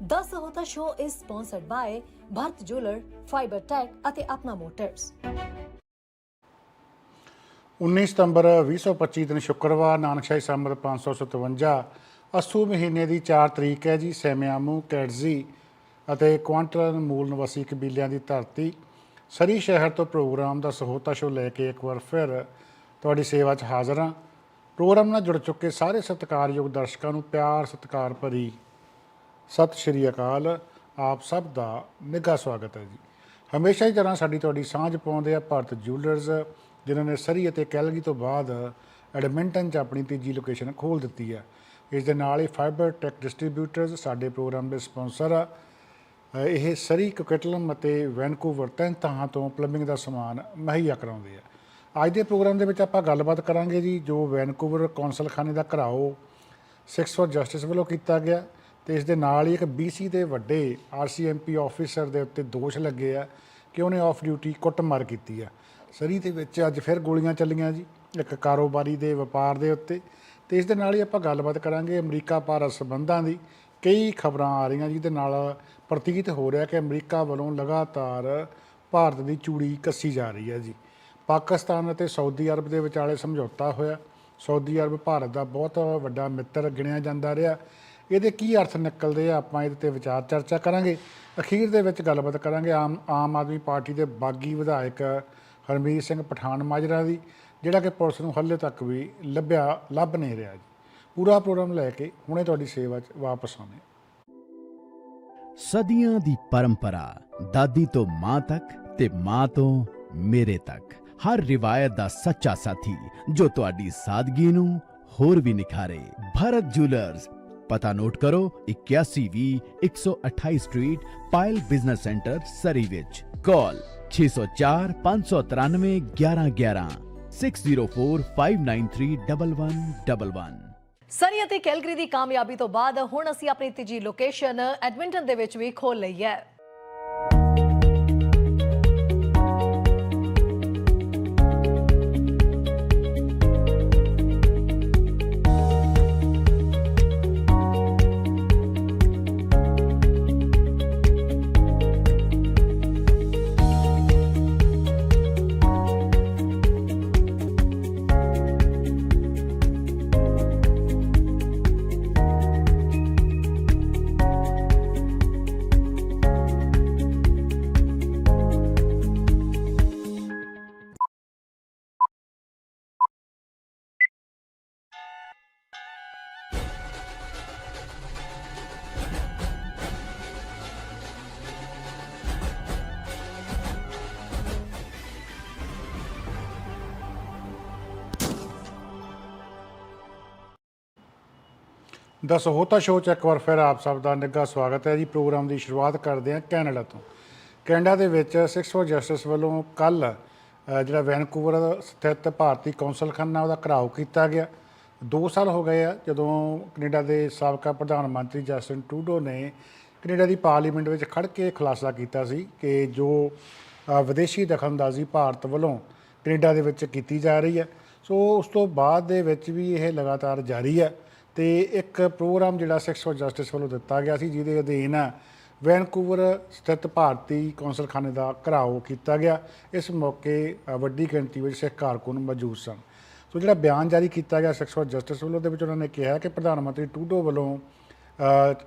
The Sahota Show is sponsored by Bharat Jeweler, Fiber Tech ਅਤੇ ਆਪਣਾ motors 19 ਸਤੰਬਰ 2025 ਦਿਨ ਸ਼ੁੱਕਰਵਾਰ ਨਾਨਕਸ਼ਾਹੀ ਸੰਮਤ 557 ਅਸੂ ਮਹੀਨੇ ਦੀ 4 ਤਰੀਕ ਹੈ ਜੀ ਸੈਮਿਆਮੂ ਕੈਟਜ਼ੀ ਅਤੇ ਕੁਆਂਟਲ ਮੂਲ ਨਿਵਾਸੀ ਕਬੀਲਿਆਂ ਦੀ ਧਰਤੀ। ਸਰੀ ਸ਼ਹਿਰ ਤੋਂ ਪ੍ਰੋਗਰਾਮ ਦਾ ਸਹੋਤਾ ਸ਼ੋ ਲੈ ਕੇ ਇੱਕ ਵਾਰ ਫਿਰ ਤੁਹਾਡੀ ਸੇਵਾ 'ਚ ਹਾਜ਼ਰ ਹਾਂ। ਪ੍ਰੋਗਰਾਮ ਨਾਲ ਜੁੜ ਚੁੱਕੇ ਸਾਰੇ ਸਤਿਕਾਰਯੋਗ ਦਰਸ਼ਕਾਂ ਨੂੰ ਪਿਆਰ ਸਤਿਕਾਰ ਭਰੀ ਸਤਿ ਸ਼੍ਰੀ ਅਕਾਲ। ਆਪ ਸਭ ਦਾ ਨਿੱਘਾ ਸਵਾਗਤ ਹੈ ਜੀ। ਹਮੇਸ਼ਾ ਹੀ ਤਰ੍ਹਾਂ ਸਾਡੀ ਤੁਹਾਡੀ ਸਾਂਝ ਪਾਉਂਦੇ ਆ ਭਾਰਤ ਜੂਲਰਸ ਜਿਨ੍ਹਾਂ ਨੇ ਸਰੀ ਅਤੇ ਕੈਲਗੀ ਤੋਂ ਬਾਅਦ ਐਡਮਿੰਟਨ 'ਚ ਆਪਣੀ ਤੀਜੀ ਲੋਕੇਸ਼ਨ ਖੋਲ ਦਿੱਤੀ ਹੈ। ਇਸ ਦੇ ਨਾਲ ਹੀ ਫਾਈਬਰ ਟੈਕ ਡਿਸਟ੍ਰੀਬਿਊਟਰਸ ਸਾਡੇ ਪ੍ਰੋਗਰਾਮ ਦੇ ਸਪਾਂਸਰ ਆ ਇਹ ਸਰੀ, ਕੋਕਟਲਮ ਅਤੇ ਵੈਨਕੂਵਰ ਤਿੰਨ ਥਾਂ ਤੋਂ ਪਲੰਬਿੰਗ ਦਾ ਸਮਾਨ ਮੁਹੱਈਆ ਕਰਾਉਂਦੇ ਆ। ਅੱਜ ਦੇ ਪ੍ਰੋਗਰਾਮ ਦੇ ਵਿੱਚ ਆਪਾਂ ਗੱਲਬਾਤ ਕਰਾਂਗੇ ਜੀ, ਜੋ ਵੈਨਕੂਵਰ ਕੌਂਸਲਖਾਨੇ ਦਾ ਘਰਾਓ ਸਿਕਸ ਫॉर ਜਸਟਿਸ ਵੱਲੋਂ ਕੀਤਾ ਗਿਆ। ਤੇ ਇਸ ਦੇ ਨਾਲ ਹੀ ਇੱਕ BC ਦੇ ਵੱਡੇ RCMP ਆਫੀਸਰ ਦੇ ਉੱਤੇ ਦੋਸ਼ ਲੱਗੇ ਆ ਕਿ ਉਹਨੇ ਆਫ ਡਿਊਟੀ ਕੁੱਟਮਾਰ ਕੀਤੀ ਆ। ਸਰੀ ਦੇ ਵਿੱਚ ਅੱਜ ਫਿਰ ਗੋਲੀਆਂ ਚੱਲੀਆਂ ਜੀ, ਇੱਕ ਕਾਰੋਬਾਰੀ ਦੇ ਵਪਾਰ ਦੇ ਉੱਤੇ ਤੇ ਇਸ ਦੇ ਨਾਲ ਹੀ ਆਪਾਂ ਗੱਲਬਾਤ ਕਰਾਂਗੇ ਅਮਰੀਕਾ ਭਾਰਤ ਸੰਬੰਧਾਂ ਦੀ। ਕਈ ਖਬਰਾਂ ਆ ਰਹੀਆਂ ਜਿਹਦੇ ਨਾਲ ਪ੍ਰਤੀਤ ਹੋ ਰਿਹਾ ਕਿ ਅਮਰੀਕਾ ਵੱਲੋਂ ਲਗਾਤਾਰ ਭਾਰਤ ਦੀ ਚੂੜੀ ਕੱਸੀ ਜਾ ਰਹੀ ਹੈ ਜੀ। ਪਾਕਿਸਤਾਨ ਅਤੇ ਸਾਊਦੀ ਅਰਬ ਦੇ ਵਿਚਾਲੇ ਸਮਝੌਤਾ ਹੋਇਆ। ਸਾਊਦੀ ਅਰਬ ਭਾਰਤ ਦਾ ਬਹੁਤ ਵੱਡਾ ਮਿੱਤਰ ਗਿਣਿਆ ਜਾਂਦਾ ਰਿਹਾ। ਇਹਦੇ ਕੀ ਅਰਥ ਨਿਕਲਦੇ ਆ ਆਪਾਂ ਇਹਦੇ ਤੇ ਵਿਚਾਰ ਚਰਚਾ ਕਰਾਂਗੇ। ਅਖੀਰ ਦੇ ਵਿੱਚ ਗੱਲਬਾਤ ਕਰਾਂਗੇ ਆਮ ਆਮ ਆਦਮੀ ਪਾਰਟੀ ਦੇ ਬਾਗੀ ਵਿਧਾਇਕ ਹਰਮੀਤ ਸਿੰਘ ਪਠਾਨ ਮਾਜਰਾ ਦੀ, ਜਿਹੜਾ ਕਿ ਪੁਲਿਸ ਨੂੰ ਹਾਲੇ ਤੱਕ ਵੀ ਲੱਭਿਆ, ਲੱਭ ਨਹੀਂ ਰਿਹਾ ਜੀ। ਪੂਰਾ ਪ੍ਰੋਗਰਾਮ ਲੈ ਕੇ ਹੁਣੇ ਤੁਹਾਡੀ ਸੇਵਾ 'ਚ ਵਾਪਸ ਆਉਂਦੇ ਸਦੀਆਂ ਦੀ ਪਰੰਪਰਾ, ਦਾਦੀ ਤੋਂ ਮਾਂ ਤੱਕ ਤੇ ਮਾਂ ਤੋਂ ਮੇਰੇ ਤੱਕ। ਹਰ ਰਿਵਾਇਤ ਦਾ ਸੱਚਾ ਸਾਥੀ ਜੋ ਤੁਹਾਡੀ ਸਾਦਗੀ ਨੂੰ ਹੋਰ ਵੀ ਨਿਖਾਰੇ। ਭਰਤ ਜੁਲਰਸ ਪਤਾ ਨੋਟ ਕਰੋ 8120 128 street Payal business center Surrey ਵਿੱਚ ਕਾਲ 604 593 1111 6045931111 ਸਰੀ ਅਤੇ ਕੈਲਗਰੀ ਦੀ ਕਾਮਯਾਬੀ ਤੋਂ ਬਾਅਦ ਹੁਣ ਅਸੀਂ ਆਪਣੀ ਤੀਜੀ ਲੋਕੇਸ਼ਨ ਐਡਮਿੰਟਨ ਦੇ ਵਿੱਚ ਵੀ ਖੋਲ ਲਈ ਹੈ ਦਾ ਸਹੋਤਾ ਸ਼ੋਅ 'ਚ ਇੱਕ ਵਾਰ ਫਿਰ ਆਪ ਸਭ ਦਾ ਨਿੱਘਾ ਸਵਾਗਤ ਹੈ ਜੀ। ਪ੍ਰੋਗਰਾਮ ਦੀ ਸ਼ੁਰੂਆਤ ਕਰਦੇ ਹਾਂ ਕੈਨੇਡਾ ਤੋਂ। ਕੈਨੇਡਾ ਦੇ ਵਿੱਚ ਸਿਕਸ ਫॉर ਜਸਟਿਸ ਵੱਲੋਂ ਕੱਲ ਜਿਹੜਾ ਵੈਨਕੂਵਰ ਸਥਿਤ ਭਾਰਤੀ ਕੌਂਸਲ ਖਾਨਾ ਉਹਦਾ ਘਰਾਓ ਕੀਤਾ ਗਿਆ। 2 ਸਾਲ ਹੋ ਗਏ ਆ ਜਦੋਂ ਕੈਨੇਡਾ ਦੇ ਸਾਬਕਾ ਪ੍ਰਧਾਨ ਮੰਤਰੀ ਜਸਟਿਨ ਟਰੂਡੋ ਨੇ ਕੈਨੇਡਾ ਦੀ ਪਾਰਲੀਮੈਂਟ ਵਿੱਚ ਖੜ ਕੇ ਖੁਲਾਸਾ ਕੀਤਾ ਸੀ ਕਿ ਜੋ ਅ, ਵਿਦੇਸ਼ੀ ਦਖਲਅੰਦਾਜ਼ੀ ਭਾਰਤ ਵੱਲੋਂ ਕੈਨੇਡਾ ਦੇ ਵਿੱਚ ਕੀਤੀ ਜਾ ਰਹੀ ਹੈ ਸੋ ਉਸ ਤੋਂ ਬਾਅਦ ਦੇ ਵਿੱਚ ਵੀ ਇਹ ਲਗਾਤਾਰ ਜਾਰੀ ਹੈ। ਤੇ ਇੱਕ ਪ੍ਰੋਗਰਾਮ ਜਿਹੜਾ ਸੈਕਸ ਫॉर ਜਸਟਿਸ ਵੱਲੋਂ ਦਿੱਤਾ ਗਿਆ ਸੀ, ਜਿਹਦੇ ਅਧੀਨ ਵੈਨਕੂਵਰ ਸਥਿਤ ਭਾਰਤੀ ਕੌਂਸਲਖਾਨੇ ਦਾ ਘਰਾਓ ਕੀਤਾ ਗਿਆ। ਇਸ ਮੌਕੇ ਵੱਡੀ ਗਿਣਤੀ ਵਿੱਚ ਸਿੱਖ ਕਾਰਕੁਨ ਮੌਜੂਦ ਸਨ। ਸੋ ਜਿਹੜਾ ਬਿਆਨ ਜਾਰੀ ਕੀਤਾ ਗਿਆ ਸੈਕਸ ਫॉर ਜਸਟਿਸ ਵੱਲੋਂ ਦੇ ਵਿੱਚ ਉਹਨਾਂ ਨੇ ਕਿਹਾ ਕਿ ਪ੍ਰਧਾਨ ਮੰਤਰੀ ਟੂਡੋ ਵੱਲੋਂ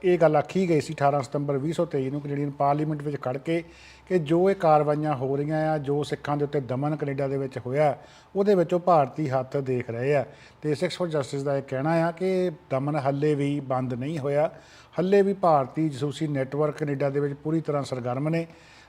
ਇਹ ਗੱਲ ਆਖੀ ਗਈ ਸੀ 18 ਸਤੰਬਰ 2023 ਨੂੰ ਕੈਨੇਡੀਅਨ ਪਾਰਲੀਮੈਂਟ ਵਿੱਚ ਖੜ ਕੇ ਕਿ ਜੋ ਇਹ ਕਾਰਵਾਈਆਂ ਹੋ ਰਹੀਆਂ ਆ, ਜੋ ਸਿੱਖਾਂ ਦੇ ਉੱਤੇ ਦਮਨ ਕੈਨੇਡਾ ਦੇ ਵਿੱਚ ਹੋਇਆ, ਉਹਦੇ ਵਿੱਚ ਉਹ ਭਾਰਤੀ ਹੱਥ ਦੇਖ ਰਹੇ ਆ। ਤੇ ਸਿਕਸ ਫॉर ਜਸਟਿਸ ਦਾ ਇਹ ਕਹਿਣਾ ਆ ਕਿ ਦਮਨ ਹੱਲੇ ਵੀ ਬੰਦ ਨਹੀਂ ਹੋਇਆ। ਹੱਲੇ ਵੀ ਭਾਰਤੀ ਜਸੂਸੀ ਨੈਟਵਰਕ ਕੈਨੇਡਾ ਦੇ ਵਿੱਚ ਪੂਰੀ ਤਰ੍ਹਾਂ ਸਰਗਰਮ ਨੇ।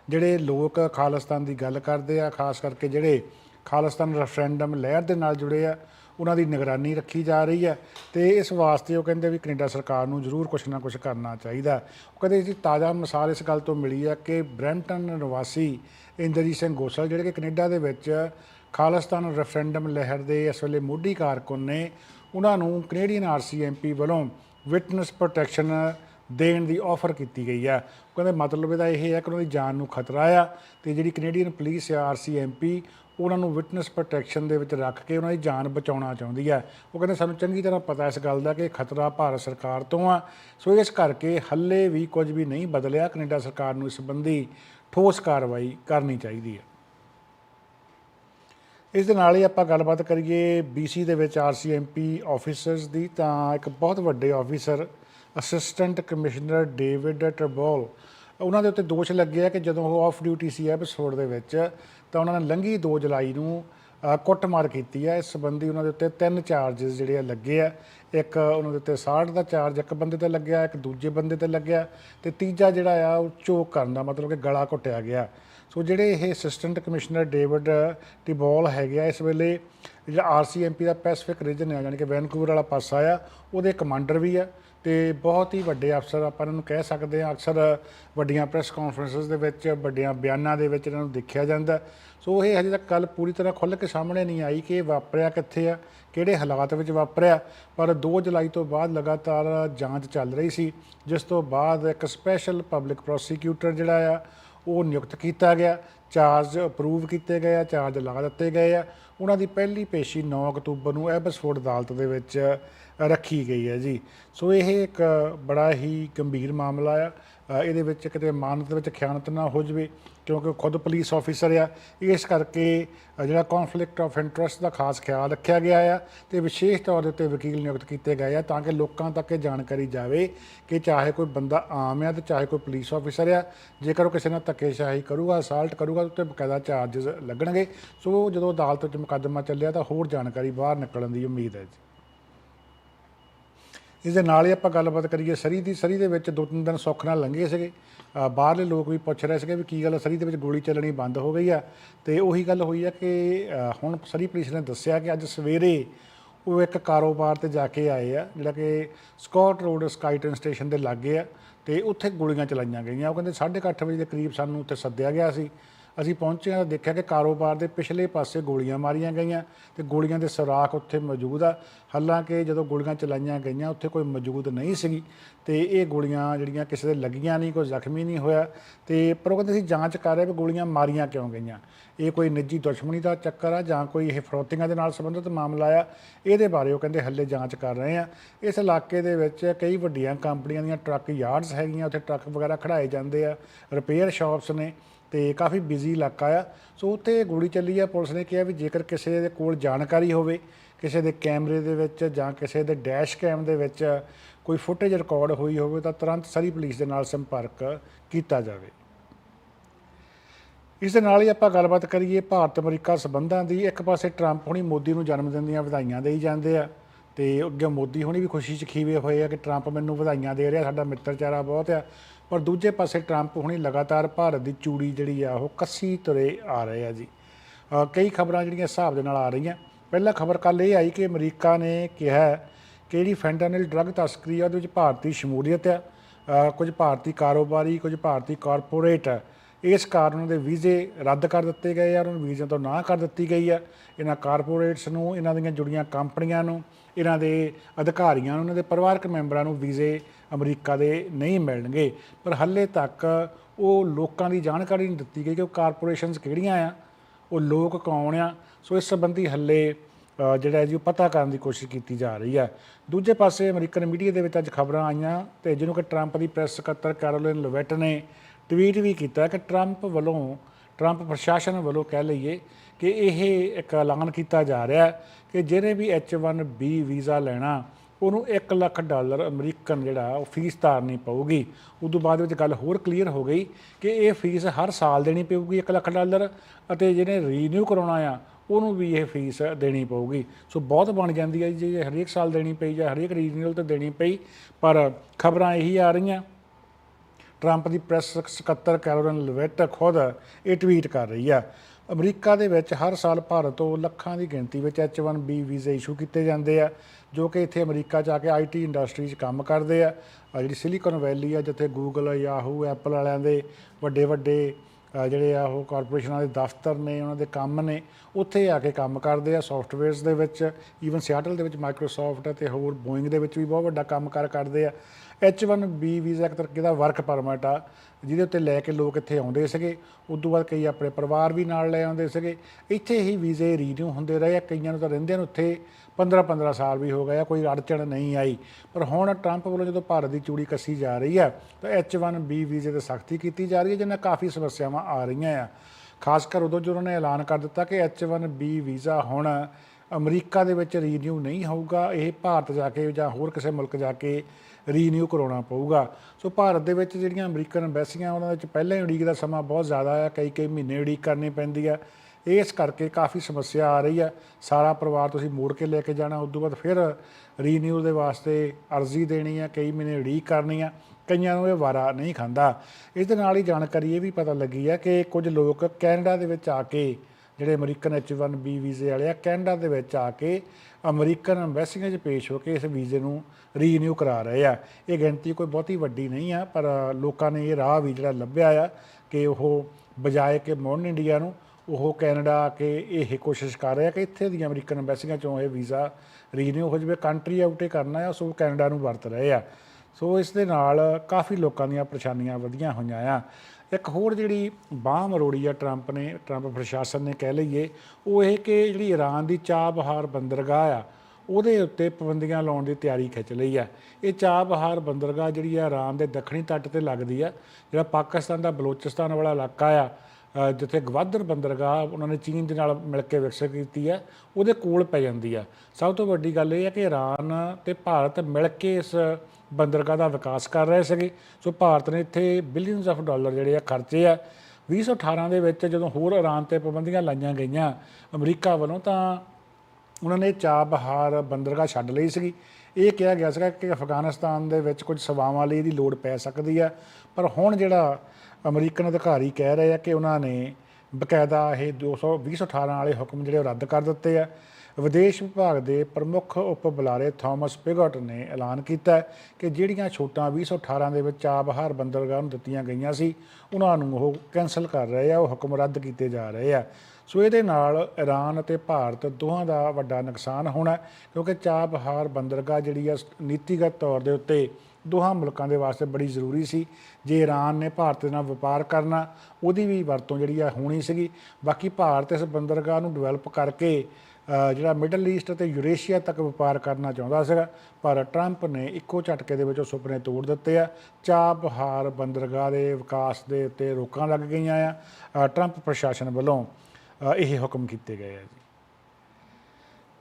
ਜਿਹੜੇ ਲੋਕ ਖਾਲਿਸਤਾਨ ਦੀ ਗੱਲ ਕਰਦੇ ਆ, ਖਾਸ ਕਰਕੇ ਜਿਹੜੇ ਖਾਲਿਸਤਾਨ ਰੈਫਰੈਂਡਮ ਲਹਿਰ ਦੇ ਨਾਲ ਜੁੜੇ ਆ ਉਹਨਾਂ ਦੀ ਨਿਗਰਾਨੀ ਰੱਖੀ ਜਾ ਰਹੀ ਹੈ ਤੇ ਇਸ ਵਾਸਤੇ ਉਹ ਕਹਿੰਦੇ ਵੀ ਕੈਨੇਡਾ ਸਰਕਾਰ ਨੂੰ ਜ਼ਰੂਰ ਕੁਝ ਨਾ ਕੁਝ ਕਰਨਾ ਚਾਹੀਦਾ ਉਹ ਕਹਿੰਦੇ ਜੀ ਤਾਜ਼ਾ ਮਿਸਾਲ ਇਸ ਗੱਲ ਤੋਂ ਮਿਲੀ ਹੈ ਕਿ ਬ੍ਰੈਂਟਨ ਨਿਵਾਸੀ ਇੰਦਰਜੀਤ ਸਿੰਘ ਗੋਸਲ ਜਿਹੜੇ ਕਿ ਕੈਨੇਡਾ ਦੇ ਵਿੱਚ ਖਾਲਿਸਤਾਨ ਰੈਫਰੈਂਡਮ ਲਹਿਰ ਦੇ ਇਸ ਵੇਲੇ ਮੋਢੀ ਕਾਰਕੁਨ ਨੇ, ਉਹਨਾਂ ਨੂੰ ਕੈਨੇਡੀਅਨ ਆਰਸੀਐਮਪੀ ਵੱਲੋਂ ਵਿਟਨੈਸ ਪ੍ਰੋਟੈਕਸ਼ਨ ਦੇਣ ਦੀ ਆਫਰ ਕੀਤੀ ਗਈ ਹੈ। ਕਹਿੰਦੇ ਮਤਲਬ ਇਹਦਾ ਇਹ ਹੈ ਕਿ ਉਹਨਾਂ ਦੀ ਜਾਨ ਨੂੰ ਖਤਰਾ ਆ ਤੇ ਜਿਹੜੀ ਕੈਨੇਡੀਅਨ ਪੁਲਿਸ ਆ ਆਰਸੀਐਮਪੀ ਉਹਨਾਂ ਨੂੰ ਵਿਟਨੈਸ ਪ੍ਰੋਟੈਕਸ਼ਨ ਦੇ ਵਿੱਚ ਰੱਖ ਕੇ ਉਹਨਾਂ ਦੀ ਜਾਨ ਬਚਾਉਣਾ ਚਾਹੁੰਦੀ ਹੈ। ਉਹ ਕਹਿੰਦੇ, ਸਾਨੂੰ ਚੰਗੀ ਤਰ੍ਹਾਂ ਪਤਾ ਇਸ ਗੱਲ ਦਾ ਕਿ ਖਤਰਾ ਭਾਰਤ ਸਰਕਾਰ ਤੋਂ ਆ। ਸੋ ਇਸ ਕਰਕੇ ਹੱਲੇ ਵੀ ਕੁਝ ਵੀ ਨਹੀਂ ਬਦਲਿਆ। ਕੈਨੇਡਾ ਸਰਕਾਰ ਨੂੰ ਇਸ ਸੰਬੰਧੀ ਠੋਸ ਕਾਰਵਾਈ ਕਰਨੀ ਚਾਹੀਦੀ ਹੈ। ਇਸ ਦੇ ਨਾਲ ਹੀ ਆਪਾਂ ਗੱਲਬਾਤ ਕਰੀਏ BC ਦੇ ਵਿੱਚ ਆਰਸੀਐਮਪੀ ਆਫੀਸਰਸ ਦੀ। ਤਾਂ ਇੱਕ ਬਹੁਤ ਵੱਡੇ officer assistant commissioner David Teboul ਉਹਨਾਂ ਦੇ ਉੱਤੇ ਦੋਸ਼ ਲੱਗਿਆ ਕਿ ਜਦੋਂ ਉਹ ਆਫ ਡਿਊਟੀ ਸੀ ਐਪੀਸੋਡ ਦੇ ਵਿੱਚ ਤਾਂ ਉਹਨਾਂ ਨੇ ਲੰਘੀ 2 ਜੁਲਾਈ ਨੂੰ ਕੁੱਟਮਾਰ ਕੀਤੀ ਹੈ। ਇਸ ਸੰਬੰਧੀ ਉਹਨਾਂ ਦੇ ਉੱਤੇ ਤਿੰਨ ਚਾਰजेस ਜਿਹੜੇ ਆ ਲੱਗੇ ਆ। ਇੱਕ ਉਹਨਾਂ ਦੇ ਉੱਤੇ 60 ਦਾ ਚਾਰਜ ਇੱਕ ਬੰਦੇ ਤੇ ਲੱਗਿਆ, ਇੱਕ ਦੂਜੇ ਬੰਦੇ ਤੇ ਲੱਗਿਆ ਤੇ ਤੀਜਾ ਜਿਹੜਾ ਆ ਉਹ ਚੋਕ ਕਰਨ ਦਾ ਮਤਲਬ ਕਿ ਗਲਾ ਘੁੱਟਿਆ ਗਿਆ। ਸੋ ਜਿਹੜੇ ਇਹ ਅਸਿਸਟੈਂਟ ਕਮਿਸ਼ਨਰ ਡੇਵਿਡ ਟਿਬੋਲ ਹੈਗੇ ਆ, ਇਸ ਵੇਲੇ ਜਿਹੜਾ ਆਰਸੀਐਮਪੀ ਦਾ ਪੈਸੀਫਿਕ ਰੀਜਨ ਹੈ ਯਾਨੀ ਕਿ ਵੈਨਕੂਵਰ ਵਾਲਾ ਪਾਸਾ ਆ, ਉਹਦੇ ਕਮਾਂਡਰ ਵੀ ਆ। ਤੇ ਬਹੁਤ ਹੀ ਵੱਡੇ ਅਫਸਰ ਆਪਾਂ ਇਹਨਾਂ ਨੂੰ ਕਹਿ ਸਕਦੇ ਹਾਂ, ਅਕਸਰ ਵੱਡੀਆਂ ਪ੍ਰੈਸ ਕਾਨਫਰੰਸਸ ਦੇ ਵਿੱਚ, ਵੱਡੀਆਂ ਬਿਆਨਾਂ ਦੇ ਵਿੱਚ ਇਹਨਾਂ ਨੂੰ ਦੇਖਿਆ ਜਾਂਦਾ। ਸੋ ਇਹ ਹਜੇ ਤੱਕ ਕੱਲ ਪੂਰੀ ਤਰ੍ਹਾਂ ਖੁੱਲ੍ਹ ਕੇ ਸਾਹਮਣੇ ਨਹੀਂ ਆਈ ਕਿ ਇਹ ਵਾਪਰਿਆ ਕਿੱਥੇ ਆ, ਕਿਹੜੇ ਹਾਲਾਤ ਵਿੱਚ ਵਾਪਰਿਆ, ਪਰ 2 ਜੁਲਾਈ ਤੋਂ ਬਾਅਦ ਲਗਾਤਾਰ ਜਾਂਚ ਚੱਲ ਰਹੀ ਸੀ, ਜਿਸ ਤੋਂ ਬਾਅਦ ਇੱਕ ਸਪੈਸ਼ਲ ਪਬਲਿਕ ਪ੍ਰੋਸੀਕਿਊਟਰ ਜਿਹੜਾ ਆ, ਉਹ ਨਿਯੁਕਤ ਕੀਤਾ ਗਿਆ। ਚਾਰਜ ਅਪਰੂਵ ਕੀਤੇ ਗਏ ਆ, ਚਾਰਜ ਲਾ ਦਿੱਤੇ ਗਏ ਆ। ਉਹਨਾਂ ਦੀ ਪਹਿਲੀ ਪੇਸ਼ੀ 9 ਅਕਤੂਬਰ ਨੂੰ ਐਬਸਫੋਰਡ ਅਦਾਲਤ ਦੇ ਵਿੱਚ ਰੱਖੀ ਗਈ ਹੈ ਜੀ। ਸੋ ਇਹ ਇੱਕ ਬੜਾ ਹੀ ਗੰਭੀਰ ਮਾਮਲਾ ਆ। ਇਹਦੇ ਵਿੱਚ ਕਿਤੇ ਮਾਨਤ ਵਿੱਚ ਖਿਆਨਤ ਨਾ ਹੋ ਜਵੇ। ਕਿਉਂਕਿ ਉਹ ਖੁਦ ਪੁਲਿਸ ਆਫੀਸਰ ਆ। ਇਸ ਕਰਕੇ ਜਿਹੜਾ ਕਨਫਲਿਕਟ ਆਫ ਇੰਟਰਸਟ ਦਾ ਖਾਸ ਖਿਆਲ ਰੱਖਿਆ ਗਿਆ ਆ ਤੇ ਵਿਸ਼ੇਸ਼ ਤੌਰ ਦੇ ਉੱਤੇ ਵਕੀਲ ਨਿਯੁਕਤ ਕੀਤੇ ਗਏ ਆ ਤਾਂ ਕਿ ਲੋਕਾਂ ਤੱਕ ਇਹ ਜਾਣਕਾਰੀ ਜਾਵੇ ਕਿ ਚਾਹੇ ਕੋਈ ਬੰਦਾ ਆਮ ਆ ਤੇ ਚਾਹੇ ਕੋਈ ਪੁਲਿਸ ਆਫੀਸਰ ਆ, ਜੇਕਰ ਉਹ ਕਿਸੇ ਨਾਲ ਧੱਕੇਸ਼ਾਹੀ ਕਰੂਗਾ ਅਸਾਲਟ ਕਰੂਗਾ ਤਾਂ ਉੱਤੇ ਬਕਾਇਦਾ ਚਾਰजेस ਲੱਗਣਗੇ। ਸੋ ਜਦੋਂ ਅਦਾਲਤ ਵਿੱਚ ਮੁਕੱਦਮਾ ਚੱਲਿਆ ਤਾਂ ਹੋਰ ਜਾਣਕਾਰੀ ਬਾਹਰ ਨਿਕਲਣ ਦੀ ਉਮੀਦ ਹੈ ਜੀ। ਇਸ ਦੇ ਨਾਲ ਹੀ ਆਪਾਂ ਗੱਲਬਾਤ ਕਰੀਏ, ਸਰੀ ਦੀ, ਸਰੀ ਦੇ ਵਿੱਚ ਦੋ ਤਿੰਨ ਦਿਨ ਸੁੱਖ ਨਾਲ ਲੰਘੇ ਸੀਗੇ। ਬਾਹਰਲੇ ਲੋਕ ਵੀ ਪੁੱਛ ਰਹੇ ਸੀਗੇ ਵੀ ਕੀ ਗੱਲ ਸਰੀ ਦੇ ਵਿੱਚ ਗੋਲੀ ਚੱਲਣੀ ਬੰਦ ਹੋ ਗਈ ਆ। ਤੇ ਉਹੀ ਗੱਲ ਹੋਈ ਆ ਕਿ ਹੁਣ ਸਰੀ ਪੁਲਿਸ ਨੇ ਦੱਸਿਆ ਕਿ ਅੱਜ ਸਵੇਰੇ ਉਹ ਇੱਕ ਕਾਰੋਬਾਰ ਤੇ ਜਾ ਕੇ ਆਏ ਆ, ਜਿਹੜਾ ਕਿ ਸਕਾਟ ਰੋਡ ਸਕਾਈਟਨ ਸਟੇਸ਼ਨ ਦੇ ਲਾਗੇ ਆ, ਤੇ ਉੱਥੇ ਗੋਲੀਆਂ ਚਲਾਈਆਂ ਗਈਆਂ। ਉਹ ਕਹਿੰਦੇ 8:30 ਵਜੇ ਦੇ ਕਰੀਬ ਸਾਨੂੰ ਉੱਥੇ ਸੱਦਿਆ ਗਿਆ ਸੀ। ਅਸੀਂ ਪਹੁੰਚੇ ਹਾਂ ਤਾਂ ਦੇਖਿਆ ਕਿ ਕਾਰੋਬਾਰ ਦੇ ਪਿਛਲੇ ਪਾਸੇ ਗੋਲੀਆਂ ਮਾਰੀਆਂ ਗਈਆਂ ਤੇ ਗੋਲੀਆਂ ਦੇ ਸੁਰਾਖ ਉੱਥੇ ਮੌਜੂਦ ਆ। ਹਾਲਾਂਕਿ ਜਦੋਂ ਗੋਲੀਆਂ ਚਲਾਈਆਂ ਗਈਆਂ, ਉੱਥੇ ਕੋਈ ਮੌਜੂਦ ਨਹੀਂ ਸੀਗੀ ਤੇ ਇਹ ਗੋਲੀਆਂ ਜਿਹੜੀਆਂ ਕਿਸੇ ਦੇ ਲੱਗੀਆਂ ਨਹੀਂ, ਕੋਈ ਜ਼ਖਮੀ ਨਹੀਂ ਹੋਇਆ ਤੇ ਪਰ ਉਹ ਕਹਿੰਦੇ ਸੀ ਜਾਂਚ ਕਰ ਰਹੇ ਵੀ ਗੋਲੀਆਂ ਮਾਰੀਆਂ ਕਿਉਂ ਗਈਆਂ। ਇਹ ਕੋਈ ਨਿੱਜੀ ਦੁਸ਼ਮਣੀ ਦਾ ਚੱਕਰ ਆ ਜਾਂ ਕੋਈ ਇਹ ਫਰੋਤੀਆਂ ਦੇ ਨਾਲ ਸੰਬੰਧਿਤ ਮਾਮਲਾ ਆ? ਇਹਦੇ ਬਾਰੇ ਉਹ ਕਹਿੰਦੇ ਹੱਲੇ ਜਾਂਚ ਕਰ ਰਹੇ ਆ ਇਸ ਇਲਾਕੇ ਦੇ ਵਿੱਚ ਕਈ ਵੱਡੀਆਂ ਕੰਪਨੀਆਂ ਦੀਆਂ ਟਰੱਕ ਯਾਰਡਸ ਹੈਗੀਆਂ, ਉੱਥੇ ਟਰੱਕ ਵਗੈਰਾ ਖੜਾਏ ਜਾਂਦੇ ਆ। ਰਿਪੇਅਰ ਸ਼ਾਪਸ ਨੇ। ਤੇ ਕਾਫੀ ਬਿਜ਼ੀ ਇਲਾਕਾ ਆ। ਸੋ ਉੱਥੇ ਗੋਲੀ ਚੱਲੀ ਆ, ਪੁਲਿਸ ਨੇ ਕਿਹਾ ਵੀ ਜੇਕਰ ਕਿਸੇ ਦੇ ਕੋਲ ਜਾਣਕਾਰੀ ਹੋਵੇ, ਕਿਸੇ ਦੇ ਕੈਮਰੇ ਦੇ ਵਿੱਚ ਜਾਂ ਕਿਸੇ ਦੇ ਡੈਸ਼ ਕੈਮ ਦੇ ਵਿੱਚ ਕੋਈ ਫੁਟੇਜ ਰਿਕਾਰਡ ਹੋਈ ਹੋਵੇ, ਤਾਂ ਤੁਰੰਤ ਸਰੀ ਪੁਲਿਸ ਦੇ ਨਾਲ ਸੰਪਰਕ ਕੀਤਾ ਜਾਵੇ। ਇਸ ਦੇ ਨਾਲ ਹੀ ਆਪਾਂ ਗੱਲਬਾਤ ਕਰੀਏ ਭਾਰਤ ਅਮਰੀਕਾ ਸਬੰਧਾਂ ਦੀ। ਇੱਕ ਪਾਸੇ ਟਰੰਪ ਹੁਣੀ ਮੋਦੀ ਨੂੰ ਜਨਮ ਦਿਨ ਦੀਆਂ ਵਧਾਈਆਂ ਦੇਈ ਜਾਂਦੇ ਆ, ਤੇ ਅੱਗੇ ਮੋਦੀ ਹੁਣੀ ਵੀ ਖੁਸ਼ੀ ਚ ਖੀਵੇ ਹੋਏ ਆ ਕਿ ਟਰੰਪ ਮੈਨੂੰ ਵਧਾਈਆਂ ਦੇ ਰਿਹਾ, ਸਾਡਾ ਮਿੱਤਰਚਾਰਾ ਬਹੁਤ ਆ। ਪਰ ਦੂਜੇ ਪਾਸੇ ਟਰੰਪ ਹੁਣੀ ਲਗਾਤਾਰ ਭਾਰਤ ਦੀ ਚੂੜੀ ਜਿਹੜੀ ਆ, ਉਹ ਕੱਸੀ ਤੁਰੇ ਆ ਰਹੇ ਆ ਜੀ। ਕਈ ਖਬਰਾਂ ਜਿਹੜੀਆਂ ਹਿਸਾਬ ਦੇ ਨਾਲ ਆ ਰਹੀਆਂ। ਪਹਿਲਾ ਖਬਰ ਕੱਲ ਇਹ ਆਈ ਕਿ ਅਮਰੀਕਾ ਨੇ ਕਿਹਾ ਕਿ ਜਿਹੜੀ ਫੈਂਟਾਨਿਲ ਡਰੱਗ ਤਸਕਰੀ ਆ, ਉਹਦੇ ਵਿੱਚ ਭਾਰਤੀ ਸ਼ਮੂਲੀਅਤ ਆ। ਕੁਝ ਭਾਰਤੀ ਕਾਰੋਬਾਰੀ, ਕੁਝ ਭਾਰਤੀ ਕਾਰਪੋਰੇਟ ਇਸ ਕਾਰਨ ਉਹਨਾਂ ਦੇ ਵੀਜ਼ੇ ਰੱਦ ਕਰ ਦਿੱਤੇ ਗਏ ਆ, ਉਹਨਾਂ ਨੂੰ ਵੀਜ਼ਿਆਂ ਤੋਂ ਨਾ ਕਰ ਦਿੱਤੀ ਗਈ ਆ। ਇਹਨਾਂ ਕਾਰਪੋਰੇਟਸ ਨੂੰ, ਇਹਨਾਂ ਦੀਆਂ ਜੁੜੀਆਂ ਕੰਪਨੀਆਂ ਨੂੰ, ਇਹਨਾਂ ਦੇ ਅਧਿਕਾਰੀਆਂ ਨੂੰ ਉਹਨਾਂ ਦੇ ਪਰਿਵਾਰਕ ਮੈਂਬਰਾਂ ਨੂੰ ਵੀਜ਼ੇ ਅਮਰੀਕਾ ਦੇ ਨਹੀਂ ਮਿਲਣਗੇ। ਪਰ ਹੱਲੇ ਤੱਕ ਉਹ ਲੋਕਾਂ ਦੀ ਜਾਣਕਾਰੀ ਨਹੀਂ ਦਿੱਤੀ ਗਈ ਕਿ ਉਹ ਕਾਰਪੋਰੇਸ਼ਨਸ ਕਿਹੜੀਆਂ ਆ, ਉਹ ਲੋਕ ਕੌਣ ਆ। ਸੋ ਇਸ ਸੰਬੰਧੀ ਹੱਲੇ ਜਿਹੜਾ ਹੈ ਜੀ, ਉਹ ਪਤਾ ਕਰਨ ਦੀ ਕੋਸ਼ਿਸ਼ ਕੀਤੀ ਜਾ ਰਹੀ ਹੈ ਦੂਜੇ ਪਾਸੇ ਅਮਰੀਕਨ ਮੀਡੀਆ ਦੇ ਵਿੱਚ ਅੱਜ ਖਬਰਾਂ ਆਈਆਂ ਤੇ ਜਿਹਨੂੰ ਕਿ ਟਰੰਪ ਦੀ ਪ੍ਰੈਸ ਸਕੱਤਰ ਕੈਰੋਲਿਨ ਲਵੈਟ ਨੇ ਟਵੀਟ ਵੀ ਕੀਤਾ ਕਿ ਟਰੰਪ ਵੱਲੋਂ ਟਰੰਪ ਪ੍ਰਸ਼ਾਸਨ ਵੱਲੋਂ ਕਹਿ ਲਈਏ ਕਿ ਇਹ ਇੱਕ ਐਲਾਨ ਕੀਤਾ ਜਾ ਰਿਹਾ ਹੈ ਕਿ ਜਿਹਨੇ ਵੀ H1B ਵੀਜ਼ਾ ਲੈਣਾ, ਉਹਨੂੰ 1 ਲੱਖ ਡਾਲਰ ਅਮਰੀਕਨ ਜਿਹੜਾ, ਉਹ ਫੀਸ ਤਾਰਨੀ ਪਊਗੀ। ਉਦੋਂ ਬਾਅਦ ਵਿੱਚ ਗੱਲ ਹੋਰ ਕਲੀਅਰ ਹੋ ਗਈ ਕਿ ਇਹ ਫੀਸ ਹਰ ਸਾਲ ਦੇਣੀ ਪਊਗੀ 1 ਲੱਖ ਡਾਲਰ ਅਤੇ ਜਿਹਨੇ ਰੀਨਿਊ ਕਰਾਉਣਾ ਆ, ਉਹਨੂੰ ਵੀ ਇਹ ਫੀਸ ਦੇਣੀ ਪਊਗੀ। ਸੋ ਬਹੁਤ ਬਣ ਜਾਂਦੀ ਹੈ ਜੇ ਹਰੇਕ ਸਾਲ ਦੇਣੀ ਪਈ ਜਾਂ ਹਰੇਕ ਰੀਨਿਊਅਲ ਤੇ ਦੇਣੀ ਪਈ, ਪਰ ਖਬਰਾਂ ਇਹੀ ਆ ਰਹੀਆਂ। ਟਰੰਪ ਦੀ ਪ੍ਰੈਸ ਸਕੱਤਰ ਕੈਰੋਲਿਨ ਲਵੈਟ ਖੁਦ ਇਹ ਟਵੀਟ ਕਰ ਰਹੀ ਆ। ਅਮਰੀਕਾ ਦੇ ਵਿੱਚ ਹਰ ਸਾਲ ਭਾਰਤ ਤੋਂ ਲੱਖਾਂ ਦੀ ਗਿਣਤੀ ਵਿੱਚ H1B ਵੀਜ਼ੇ ਇਸ਼ੂ ਕੀਤੇ ਜਾਂਦੇ ਆ, ਜੋ ਕਿ ਇੱਥੇ ਅਮਰੀਕਾ 'ਚ ਆ ਕੇ ਆਈਟੀ ਇੰਡਸਟਰੀ 'ਚ ਕੰਮ ਕਰਦੇ ਆ। ਜਿਹੜੀ ਸਿਲੀਕਨ ਵੈਲੀ ਆ, ਜਿੱਥੇ ਗੂਗਲ ਯਾਹੂ ਐਪਲ ਵਾਲਿਆਂ ਦੇ ਵੱਡੇ ਵੱਡੇ ਜਿਹੜੇ ਆ ਉਹ ਕਾਰਪੋਰੇਸ਼ਨਾਂ ਦੇ ਦਫ਼ਤਰ ਨੇ, ਉਹਨਾਂ ਦੇ ਕੰਮ ਨੇ, ਉੱਥੇ ਆ ਕੇ ਕੰਮ ਕਰਦੇ ਆ ਸੌਫਟਵੇਅਰਸ ਦੇ ਵਿੱਚ। ਈਵਨ ਸਿਆਟਲ ਦੇ ਵਿੱਚ ਮਾਈਕਰੋਸਾਫਟ ਅਤੇ ਹੋਰ ਬੋਇੰਗ ਦੇ ਵਿੱਚ ਵੀ ਬਹੁਤ ਵੱਡਾ ਕੰਮ ਕਾਰ ਕਰਦੇ ਆ। H1B ਵੀਜ਼ਾ ਇੱਕ ਤਰੀਕੇ ਦਾ ਵਰਕ ਪਰਮਿਟ ਆ, ਜਿਹਦੇ ਉੱਤੇ ਲੈ ਕੇ ਲੋਕ ਇੱਥੇ ਆਉਂਦੇ ਸੀਗੇ। ਉਸ ਤੋਂ ਬਾਅਦ ਕਈ ਆਪਣੇ ਪਰਿਵਾਰ ਵੀ ਨਾਲ ਲੈ ਆਉਂਦੇ ਸੀਗੇ। ਇੱਥੇ ਹੀ ਵੀਜ਼ੇ ਰੀਨਿਊ ਹੁੰਦੇ ਰਹੇ ਆ। ਕਈਆਂ ਨੂੰ ਤਾਂ ਰਹਿੰਦਿਆਂ ਨੂੰ ਉੱਥੇ 15-15 ਸਾਲ ਵੀ ਹੋ ਗਏ ਆ, ਕੋਈ ਅੜਚਣ ਨਹੀਂ ਆਈ। ਪਰ ਹੁਣ ਟਰੰਪ ਵੱਲੋਂ ਜਦੋਂ ਭਾਰਤ ਦੀ ਚੂੜੀ ਕੱਸੀ ਜਾ ਰਹੀ ਆ, ਤਾਂ H1B ਵੀਜ਼ੇ ਤੇ ਸਖਤੀ ਕੀਤੀ ਜਾ ਰਹੀ ਹੈ ਜਿਹਨਾਂ ਕਾਫੀ ਸਮੱਸਿਆਵਾਂ ਆ ਰਹੀਆਂ ਆ। ਖਾਸ ਕਰ ਉਦੋਂ ਜਦੋਂ ਉਹਨਾਂ ਨੇ ਐਲਾਨ ਕਰ ਦਿੱਤਾ ਕਿ H1B ਵੀਜ਼ਾ ਹੁਣ ਅਮਰੀਕਾ ਦੇ ਵਿੱਚ ਰੀਨਿਊ ਨਹੀਂ ਹੋਊਗਾ, ਇਹ ਭਾਰਤ ਜਾ ਕੇ ਜਾਂ ਹੋਰ ਕਿਸੇ ਮੁਲਕ ਜਾ ਕੇ ਰੀਨਿਊ ਕਰਾਉਣਾ ਪਊਗਾ। ਸੋ ਭਾਰਤ ਦੇ ਵਿੱਚ ਜਿਹੜੀਆਂ ਅਮਰੀਕਨ ਐਮਬੈਸੀਆਂ ਉਹਨਾਂ ਵਿੱਚ ਪਹਿਲਾਂ ਹੀ ਉਡੀਕ ਦਾ ਸਮਾਂ ਬਹੁਤ ਜ਼ਿਆਦਾ ਆ, ਕਈ ਕਈ ਮਹੀਨੇ ਉਡੀਕ ਕਰਨੀ ਪੈਂਦੀ ਆ। ਇਸ ਕਰਕੇ ਕਾਫੀ ਸਮੱਸਿਆ ਆ ਰਹੀ ਆ। ਸਾਰਾ ਪਰਿਵਾਰ ਤੁਸੀਂ ਮੋੜ ਕੇ ਲੈ ਕੇ ਜਾਣਾ ਉਸ ਤੋਂ ਬਾਅਦ ਫਿਰ ਰੀਨਿਊ ਦੇ ਵਾਸਤੇ ਅਰਜ਼ੀ ਦੇਣੀ ਆ, ਕਈ ਮਹੀਨੇ ਉਡੀਕ ਕਰਨੀ ਆ। ਕਈਆਂ ਨੂੰ ਇਹ ਵਾਰਾ ਨਹੀਂ ਖਾਂਦਾ। ਇਸ ਦੇ ਨਾਲ ਹੀ ਜਾਣਕਾਰੀ ਇਹ ਵੀ ਪਤਾ ਲੱਗੀ ਆ ਕਿ ਕੁਝ ਲੋਕ ਕੈਨੇਡਾ ਦੇ ਵਿੱਚ ਆ ਕੇ ਜਿਹੜੇ ਅਮਰੀਕਨ H1B ਵੀਜ਼ੇ ਵਾਲੇ ਆ, ਕੈਨੇਡਾ ਦੇ ਵਿੱਚ ਆ ਕੇ ਅਮਰੀਕਨ ਐਮਬੈਸੀਆਂ 'ਚ ਪੇਸ਼ ਹੋ ਕੇ ਇਸ ਵੀਜ਼ੇ ਨੂੰ ਰੀਨਿਊ ਕਰਾ ਰਹੇ ਆ। ਇਹ ਗਿਣਤੀ ਕੋਈ ਬਹੁਤੀ ਵੱਡੀ ਨਹੀਂ ਆ, ਪਰ ਲੋਕਾਂ ਨੇ ਇਹ ਰਾਹ ਵੀ ਜਿਹੜਾ ਲੱਭਿਆ ਆ ਕਿ ਉਹ ਬਜਾਏ ਕਿ ਮੁੜਨ ਇੰਡੀਆ ਨੂੰ ਉਹ ਕੈਨੇਡਾ ਆ ਕੇ ਇਹ ਕੋਸ਼ਿਸ਼ ਕਰ ਰਿਹਾ ਕਿ ਇੱਥੇ ਦੀਆਂ ਅਮਰੀਕਨ ਐਮਬੈਸੀਆਂ ਚੋਂ ਇਹ ਵੀਜ਼ਾ ਰੀਨਿਊ ਹੋ ਜਾਵੇ ਕੰਟਰੀ ਆਊਟੇ ਕਰਨਾ ਆ, ਸੋ ਕੈਨੇਡਾ ਨੂੰ ਵਰਤ ਰਹੇ ਆ। ਸੋ ਇਸ ਦੇ ਨਾਲ ਕਾਫੀ ਲੋਕਾਂ ਦੀਆਂ ਪਰੇਸ਼ਾਨੀਆਂ ਵਧੀਆਂ ਹੋਈਆਂ ਆ। ਇੱਕ ਹੋਰ ਜਿਹੜੀ ਬਾਹ ਮਰੋੜੀ ਆ ਟਰੰਪ ਨੇ, ਟਰੰਪ ਪ੍ਰਸ਼ਾਸਨ ਨੇ ਕਹਿ ਲਈਏ, ਉਹ ਇਹ ਕਿ ਜਿਹੜੀ ਈਰਾਨ ਦੀ ਚਾਬਹਾਰ ਬੰਦਰਗਾਹ ਆ, ਉਹਦੇ ਉੱਤੇ ਪਾਬੰਦੀਆਂ ਲਾਉਣ ਦੀ ਤਿਆਰੀ ਖਿੱਚ ਲਈ ਆ। ਇਹ ਚਾਬਹਾਰ ਬੰਦਰਗਾਹ ਜਿਹੜੀ ਆ ਈਰਾਨ ਦੇ ਦੱਖਣੀ ਤੱਟ ਤੇ ਲੱਗਦੀ ਆ, ਜਿਹੜਾ ਪਾਕਿਸਤਾਨ ਦਾ ਬਲੋਚਿਸਤਾਨ ਵਾਲਾ ਇਲਾਕਾ ਆ ਜਿੱਥੇ ਗਵਾਦਰ ਬੰਦਰਗਾਹ ਉਹਨਾਂ ਨੇ ਚੀਨ ਦੇ ਨਾਲ ਮਿਲ ਕੇ ਵਿਕਸਿਤ ਕੀਤੀ ਹੈ, ਉਹਦੇ ਕੋਲ ਪੈ ਜਾਂਦੀ ਆ ਸਭ ਤੋਂ ਵੱਡੀ ਗੱਲ ਇਹ ਹੈ ਕਿ ਈਰਾਨ ਤੇ ਭਾਰਤ ਮਿਲ ਕੇ ਇਸ ਬੰਦਰਗਾਹ ਦਾ ਵਿਕਾਸ ਕਰ ਰਹੇ ਸੀਗੇ। ਸੋ ਭਾਰਤ ਨੇ ਇੱਥੇ ਬਿਲੀਅਨਸ ਆਫ ਡਾਲਰ ਜਿਹੜੇ ਆ ਖਰਚੇ ਆ। 2018 ਦੇ ਵਿੱਚ ਜਦੋਂ ਹੋਰ ਈਰਾਨ ਤੇ ਪਾਬੰਦੀਆਂ ਲਾਈਆਂ ਗਈਆਂ ਅਮਰੀਕਾ ਵੱਲੋਂ, ਤਾਂ ਉਹਨਾਂ ਨੇ ਚਾਬਹਾਰ ਬੰਦਰਗਾਹ ਛੱਡ ਲਈ ਸੀਗੀ। ਇਹ ਕਿਹਾ ਗਿਆ ਸੀਗਾ ਕਿ ਅਫਗਾਨਿਸਤਾਨ ਦੇ ਵਿੱਚ ਕੁਝ ਸੇਵਾਵਾਂ ਲਈ ਇਹਦੀ ਲੋੜ ਪੈ ਸਕਦੀ ਆ ਪਰ ਹੁਣ ਜਿਹੜਾ ਅਮਰੀਕਨ ਅਧਿਕਾਰੀ ਕਹਿ ਰਹੇ ਆ ਕਿ ਉਹਨਾਂ ਨੇ ਬਕਾਇਦਾ ਇਹ 200 2018 ਵਾਲੇ ਹੁਕਮ ਜਿਹੜੇ ਉਹ ਰੱਦ ਕਰ ਦਿੱਤੇ ਆ। ਵਿਦੇਸ਼ ਵਿਭਾਗ ਦੇ ਪ੍ਰਮੁੱਖ ਉਪ ਬੁਲਾਰੇ ਥਾਮਸ ਪਿਗਟ ਨੇ ਐਲਾਨ ਕੀਤਾ ਕਿ ਜਿਹੜੀਆਂ ਛੋਟਾਂ 2018 ਦੇ ਵਿੱਚ ਆਬਹਾਰ ਬੰਦਰਗਾਹ ਨੂੰ ਦਿੱਤੀਆਂ ਗਈਆਂ ਸੀ ਉਹਨਾਂ ਨੂੰ ਉਹ ਕੈਨਸਲ ਕਰ ਰਹੇ ਆ ਉਹ ਹੁਕਮ ਰੱਦ ਕੀਤੇ ਜਾ ਰਹੇ ਆ। ਸੋ ਇਹਦੇ ਨਾਲ ਈਰਾਨ ਅਤੇ ਭਾਰਤ ਦੋਹਾਂ ਦਾ ਵੱਡਾ ਨੁਕਸਾਨ ਹੋਣਾ ਹੈ, ਕਿਉਂਕਿ ਚਾਬਹਾਰ ਬੰਦਰਗਾਹ ਜਿਹੜੀ ਆ ਨੀਤੀਗਤ ਤੌਰ ਦੇ ਉੱਤੇ ਦੋਹਾਂ ਮੁਲਕਾਂ ਦੇ ਵਾਸਤੇ ਬੜੀ ਜ਼ਰੂਰੀ ਸੀ। ਜੇ ਈਰਾਨ ਨੇ ਭਾਰਤ ਦੇ ਨਾਲ ਵਪਾਰ ਕਰਨਾ, ਉਹਦੀ ਵੀ ਵਰਤੋਂ ਜਿਹੜੀ ਆ ਹੋਣੀ ਸੀਗੀ। ਬਾਕੀ ਭਾਰਤ ਇਸ ਬੰਦਰਗਾਹ ਨੂੰ ਡਿਵੈਲਪ ਕਰਕੇ ਜਿਹੜਾ ਮਿਡਲ ਈਸਟ ਅਤੇ ਯੂਰੇਸ਼ੀਆ ਤੱਕ ਵਪਾਰ ਕਰਨਾ ਚਾਹੁੰਦਾ ਸੀਗਾ। ਪਰ ਟਰੰਪ ਨੇ ਇੱਕੋ ਝਟਕੇ ਦੇ ਵਿੱਚ ਉਹ ਸੁਪਨੇ ਤੋੜ ਦਿੱਤੇ ਆ। ਚਾਬਹਾਰ ਬੰਦਰਗਾਹ ਦੇ ਵਿਕਾਸ ਦੇ ਉੱਤੇ ਰੋਕਾਂ ਲੱਗ ਗਈਆਂ ਆ। ਟਰੰਪ ਪ੍ਰਸ਼ਾਸਨ ਵੱਲੋਂ ਇਹ ਹੁਕਮ ਕੀਤੇ ਗਏ ਆ ਜੀ।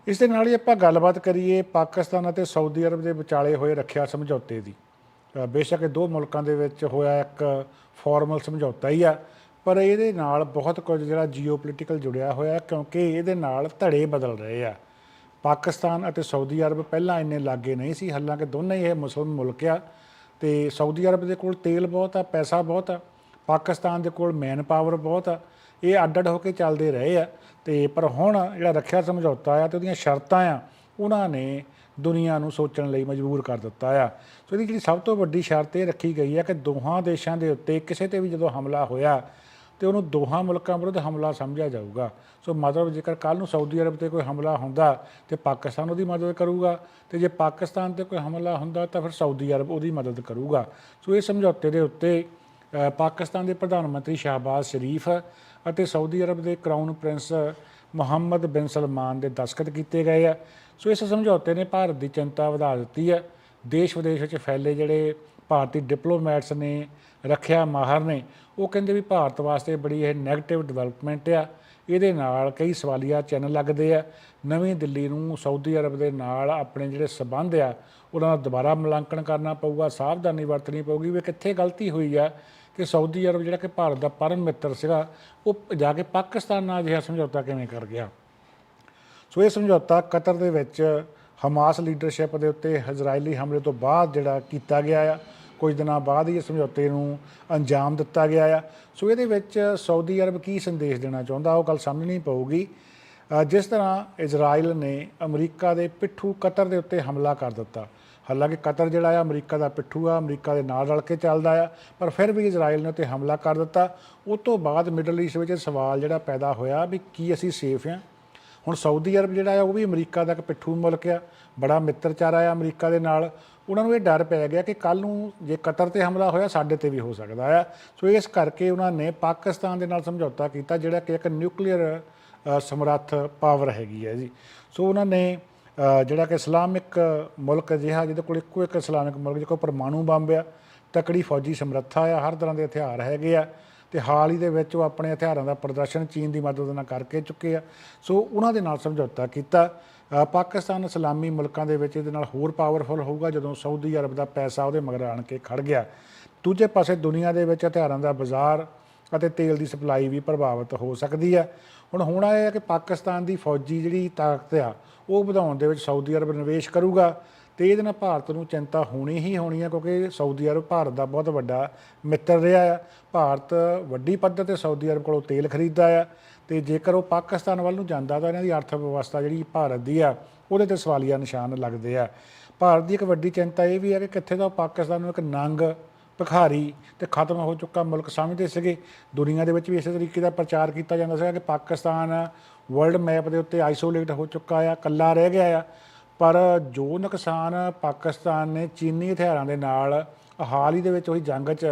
ਇਸ ਦੇ ਨਾਲ ਹੀ ਆਪਾਂ ਗੱਲਬਾਤ ਕਰੀਏ ਪਾਕਿਸਤਾਨ ਅਤੇ ਸਾਊਦੀ ਅਰਬ ਦੇ ਵਿਚਾਲੇ ਹੋਏ ਰੱਖਿਆ ਸਮਝੌਤੇ ਦੀ। ਬੇਸ਼ੱਕ ਦੋ ਮੁਲਕਾਂ ਦੇ ਵਿੱਚ ਹੋਇਆ ਇੱਕ ਫਾਰਮਲ ਸਮਝੌਤਾ ਹੀ ਆ, ਪਰ ਇਹਦੇ ਨਾਲ ਬਹੁਤ ਕੁਝ ਜਿਹੜਾ ਜੀਓਪੋਲਿਟੀਕਲ ਜੁੜਿਆ ਹੋਇਆ ਕਿਉਂਕਿ ਇਹਦੇ ਨਾਲ ਧੜੇ ਬਦਲ ਰਹੇ ਆ। ਪਾਕਿਸਤਾਨ ਅਤੇ ਸਾਊਦੀ ਅਰਬ ਪਹਿਲਾਂ ਇੰਨੇ ਲਾਗੇ ਨਹੀਂ ਸੀ, ਹਾਲਾਂਕਿ ਦੋਨੇ ਹੀ ਇਹ ਮੁਸਲਮਾਨ ਮੁਲਕ ਆ ਤੇ ਸਾਊਦੀ ਅਰਬ ਦੇ ਕੋਲ ਤੇਲ ਬਹੁਤ ਆ, ਪੈਸਾ ਬਹੁਤ ਆ, ਪਾਕਿਸਤਾਨ ਦੇ ਕੋਲ ਮੈਨ ਪਾਵਰ ਬਹੁਤ ਆ ਇਹ ਅੱਡ ਅੱਡ ਹੋ ਕੇ ਚੱਲਦੇ ਰਹੇ ਆ। ਤੇ ਪਰ ਹੁਣ ਜਿਹੜਾ ਰੱਖਿਆ ਸਮਝੌਤਾ ਆ ਤੇ ਉਹਦੀਆਂ ਸ਼ਰਤਾਂ ਆ, ਉਹਨਾਂ ਨੇ ਦੁਨੀਆ ਨੂੰ ਸੋਚਣ ਲਈ ਮਜਬੂਰ ਕਰ ਦਿੱਤਾ ਆ। ਸੋ ਇਹਦੀ ਜਿਹੜੀ ਸਭ ਤੋਂ ਵੱਡੀ ਸ਼ਰਤ ਇਹ ਰੱਖੀ ਗਈ ਆ ਕਿ ਦੋਹਾਂ ਦੇਸ਼ਾਂ ਦੇ ਉੱਤੇ ਕਿਸੇ ਤੇ ਵੀ ਜਦੋਂ ਹਮਲਾ ਹੋਇਆ ਤੇ ਉਹਨੂੰ ਦੋਹਾਂ ਮੁਲਕਾਂ ਵਿਰੁੱਧ ਹਮਲਾ ਸਮਝਿਆ ਜਾਊਗਾ। ਸੋ ਮਤਲਬ ਜੇਕਰ ਕੱਲ ਨੂੰ ਸਾਊਦੀ ਅਰਬ ਤੇ ਕੋਈ ਹਮਲਾ ਹੁੰਦਾ ਤੇ ਪਾਕਿਸਤਾਨ ਉਹਦੀ ਮਦਦ ਕਰੂਗਾ ਤੇ ਜੇ ਪਾਕਿਸਤਾਨ ਤੇ ਕੋਈ ਹਮਲਾ ਹੁੰਦਾ ਤਾਂ ਫਿਰ ਸਾਊਦੀ ਅਰਬ ਉਹਦੀ ਮਦਦ ਕਰੂਗਾ। ਸੋ ਇਹ ਸਮਝੌਤੇ ਦੇ ਉੱਤੇ ਪਾਕਿਸਤਾਨ ਦੇ ਪ੍ਰਧਾਨ ਮੰਤਰੀ ਸ਼ਾਹਬਾਜ਼ ਸ਼ਰੀਫ ਅਤੇ ਸਾਊਦੀ ਅਰਬ ਦੇ ਕਰਾਊਨ ਪ੍ਰਿੰਸ ਮੁਹੰਮਦ ਬਿਨ ਸਲਮਾਨ ਦੇ ਦਸਖਤ ਕੀਤੇ ਗਏ ਆ। ਸੋ ਇਸ ਸਮਝੌਤੇ ਨੇ ਭਾਰਤ ਦੀ ਚਿੰਤਾ ਵਧਾ ਦਿੱਤੀ ਹੈ ਦੇਸ਼ ਵਿਦੇਸ਼ ਵਿੱਚ ਫੈਲੇ ਜਿਹੜੇ ਭਾਰਤੀ ਡਿਪਲੋਮੈਟਸ ਨੇ, ਰੱਖਿਆ ਮਾਹਰ ਨੇ, ਉਹ ਕਹਿੰਦੇ ਵੀ ਭਾਰਤ ਵਾਸਤੇ ਬੜੀ ਇਹ ਨੈਗੇਟਿਵ ਡਿਵੈਲਪਮੈਂਟ ਆ। ਇਹਦੇ ਨਾਲ ਕਈ ਸਵਾਲੀਆ ਚਿੰਨ੍ਹ ਲੱਗਦੇ ਆ। ਨਵੀਂ ਦਿੱਲੀ ਨੂੰ ਸਾਊਦੀ ਅਰਬ ਦੇ ਨਾਲ ਆਪਣੇ ਜਿਹੜੇ ਸਬੰਧ ਆ, ਉਹਨਾਂ ਦਾ ਦੁਬਾਰਾ ਮੁਲਾਂਕਣ ਕਰਨਾ ਪਊਗਾ। ਸਾਵਧਾਨੀ ਵਰਤਣੀ ਪਊਗੀ ਵੀ ਕਿੱਥੇ ਗਲਤੀ ਹੋਈ ਆ। ਕਿ ਸਾਊਦੀ ਅਰਬ ਜਿਹੜਾ ਕਿ ਭਾਰਤ ਦਾ ਪਰਮ ਮਿੱਤਰ ਸੀਗਾ, ਉਹ ਜਾ ਕੇ ਪਾਕਿਸਤਾਨ ਨਾਲ ਅਜਿਹਾ ਸਮਝੌਤਾ ਕਿਵੇਂ ਕਰ ਗਿਆ? ਸੋ ਇਹ ਸਮਝੌਤਾ ਕਤਰ ਦੇ ਵਿੱਚ ਹਮਾਸ ਲੀਡਰਸ਼ਿਪ ਦੇ ਉੱਤੇ ਇਜ਼ਰਾਈਲੀ ਹਮਲੇ ਤੋਂ ਬਾਅਦ ਜਿਹੜਾ ਕੀਤਾ ਗਿਆ ਆ, ਕੁਝ ਦਿਨਾਂ ਬਾਅਦ ਹੀ ਇਹ ਸਮਝੌਤੇ ਨੂੰ ਅੰਜਾਮ ਦਿੱਤਾ ਗਿਆ ਆ। ਸੋ ਇਹਦੇ ਵਿੱਚ ਸਾਊਦੀ ਅਰਬ ਕੀ ਸੰਦੇਸ਼ ਦੇਣਾ ਚਾਹੁੰਦਾ, ਉਹ ਗੱਲ ਸਮਝਣੀ ਪਊਗੀ। ਜਿਸ ਤਰ੍ਹਾਂ ਇਜ਼ਰਾਈਲ ਨੇ ਅਮਰੀਕਾ ਦੇ ਪਿੱਠੂ ਕਤਰ ਦੇ ਉੱਤੇ ਹਮਲਾ ਕਰ ਦਿੱਤਾ ਹਾਲਾਂਕਿ ਕਤਰ ਜਿਹੜਾ ਆ, ਅਮਰੀਕਾ ਦਾ ਪਿੱਠੂ ਆ, ਅਮਰੀਕਾ ਦੇ ਨਾਲ ਰਲ ਕੇ ਚੱਲਦਾ ਆ, ਪਰ ਫਿਰ ਵੀ ਇਜ਼ਰਾਈਲ ਨੇ ਉੱਤੇ ਹਮਲਾ ਕਰ ਦਿੱਤਾ। ਉਸ ਤੋਂ ਬਾਅਦ ਮਿਡਲ ਈਸਟ ਵਿੱਚ ਸਵਾਲ ਜਿਹੜਾ ਪੈਦਾ ਹੋਇਆ ਵੀ ਕੀ ਅਸੀਂ ਸੇਫ ਆ। ਹੁਣ ਸਾਊਦੀ ਅਰਬ ਜਿਹੜਾ ਆ, ਉਹ ਵੀ ਅਮਰੀਕਾ ਦਾ ਇੱਕ ਪਿੱਠੂ ਮੁਲਕ ਆ, ਬੜਾ ਮਿੱਤਰਚਾਰਾ ਆ ਅਮਰੀਕਾ ਦੇ ਨਾਲ। ਉਹਨਾਂ ਨੂੰ ਇਹ ਡਰ ਪੈ ਗਿਆ ਕਿ ਕੱਲ ਨੂੰ ਜੇ ਕਤਰ ਤੇ ਹਮਲਾ ਹੋਇਆ, ਸਾਡੇ ਤੇ ਵੀ ਹੋ ਸਕਦਾ ਆ। ਸੋ ਇਸ ਕਰਕੇ ਉਹਨਾਂ ਨੇ ਪਾਕਿਸਤਾਨ ਦੇ ਨਾਲ ਸਮਝੌਤਾ ਕੀਤਾ, ਜਿਹੜਾ ਕਿ ਇੱਕ ਨਿਊਕਲੀਅਰ ਸਮਰੱਥ ਪਾਵਰ ਹੈਗੀ ਹੈ ਜੀ। ਸੋ ਉਹਨਾਂ ਨੇ ਜਿਹੜਾ ਕਿ ਇਸਲਾਮਿਕ ਮੁਲਕ ਜਿਹਾ ਜਿਹਦੇ ਕੋਲ ਇੱਕੋ ਇੱਕ ਇਸਲਾਮਿਕ ਮੁਲਕ, ਜਿਹਦੇ ਕੋਲ ਪਰਮਾਣੂ ਬੰਬ ਆ, ਤਕੜੀ ਫੌਜੀ ਸਮਰੱਥਾ ਆ, ਹਰ ਤਰ੍ਹਾਂ ਦੇ ਹਥਿਆਰ ਹੈਗੇ ਆ, ਤੇ ਹਾਲ ਹੀ ਦੇ ਵਿੱਚ ਉਹ ਆਪਣੇ ਹਥਿਆਰਾਂ ਦਾ ਪ੍ਰਦਰਸ਼ਨ ਚੀਨ ਦੀ ਮਦਦ ਨਾਲ ਕਰਕੇ ਚੁੱਕੇ ਆ। ਸੋ ਉਹਨਾਂ ਦੇ ਨਾਲ ਸਮਝੌਤਾ ਕੀਤਾ। ਪਾਕਿਸਤਾਨ ਇਸਲਾਮੀ ਮੁਲਕਾਂ ਦੇ ਵਿੱਚ ਇਹਦੇ ਨਾਲ ਹੋਰ ਪਾਵਰਫੁਲ ਹੋਊਗਾ ਜਦੋਂ ਸਾਊਦੀ ਅਰਬ ਦਾ ਪੈਸਾ ਉਹਦੇ ਮਗਰ ਆਣ ਕੇ ਖੜ ਗਿਆ। ਦੂਜੇ ਪਾਸੇ ਦੁਨੀਆ ਦੇ ਵਿੱਚ ਹਥਿਆਰਾਂ ਦਾ ਬਾਜ਼ਾਰ ਅਤੇ ਤੇਲ ਦੀ ਸਪਲਾਈ ਵੀ ਪ੍ਰਭਾਵਿਤ ਹੋ ਸਕਦੀ ਹੈ ਹੁਣ ਹੋਣਾ ਇਹ ਹੈ ਕਿ ਪਾਕਿਸਤਾਨ ਦੀ ਫੌਜੀ ਜਿਹੜੀ ਤਾਕਤ ਆ, ਉਹ ਵਧਾਉਣ ਦੇ ਵਿੱਚ ਸਾਊਦੀ ਅਰਬ ਨਿਵੇਸ਼ ਕਰੂਗਾ ਤੇ ਇਹਦੇ ਨਾਲ ਭਾਰਤ ਨੂੰ ਚਿੰਤਾ ਹੋਣੀ ਹੀ ਹੋਣੀ ਹੈ ਕਿਉਂਕਿ ਸਾਊਦੀ ਅਰਬ ਭਾਰਤ ਦਾ ਬਹੁਤ ਵੱਡਾ ਮਿੱਤਰ ਰਿਹਾ ਆ। ਭਾਰਤ ਵੱਡੀ ਪੱਧਰ ਤੇ ਸਾਊਦੀ ਅਰਬ ਕੋਲੋਂ ਤੇਲ ਖਰੀਦਦਾ ਆ ਤੇ ਜੇਕਰ ਉਹ ਪਾਕਿਸਤਾਨ ਵੱਲ ਨੂੰ ਜਾਂਦਾ ਤਾਂ ਇਹਨਾਂ ਦੀ ਅਰਥ ਵਿਵਸਥਾ ਜਿਹੜੀ ਭਾਰਤ ਦੀ ਆ, ਉਹਦੇ ਤੇ ਸਵਾਲੀਆ ਨਿਸ਼ਾਨ ਲੱਗਦੇ ਆ। ਭਾਰਤ ਦੀ ਇੱਕ ਵੱਡੀ ਚਿੰਤਾ ਇਹ ਵੀ ਹੈ ਕਿ ਕਿੱਥੇ ਦਾ ਪਾਕਿਸਤਾਨ ਨੂੰ ਇੱਕ ਨੰਗ ਭਿਖਾਰੀ ਤੇ ਖਤਮ ਹੋ ਚੁੱਕਾ ਮੁਲਕ ਸਮਝਦੇ ਸੀਗੇ। ਦੁਨੀਆ ਦੇ ਵਿੱਚ ਵੀ ਇਸੇ ਤਰੀਕੇ ਦਾ ਪ੍ਰਚਾਰ ਕੀਤਾ ਜਾਂਦਾ ਸੀਗਾ ਕਿ ਪਾਕਿਸਤਾਨ ਵਰਲਡ ਮੈਪ ਦੇ ਉੱਤੇ ਆਈਸੋਲੇਟ ਹੋ ਚੁੱਕਾ ਆ, ਇਕੱਲਾ ਰਹਿ ਗਿਆ ਆ। ਪਰ ਜੋ ਨੁਕਸਾਨ ਪਾਕਿਸਤਾਨ ਨੇ ਚੀਨੀ ਹਥਿਆਰਾਂ ਦੇ ਨਾਲ ਹਾਲ ਹੀ ਦੇ ਵਿੱਚ ਉਹੀ ਜੰਗ 'ਚ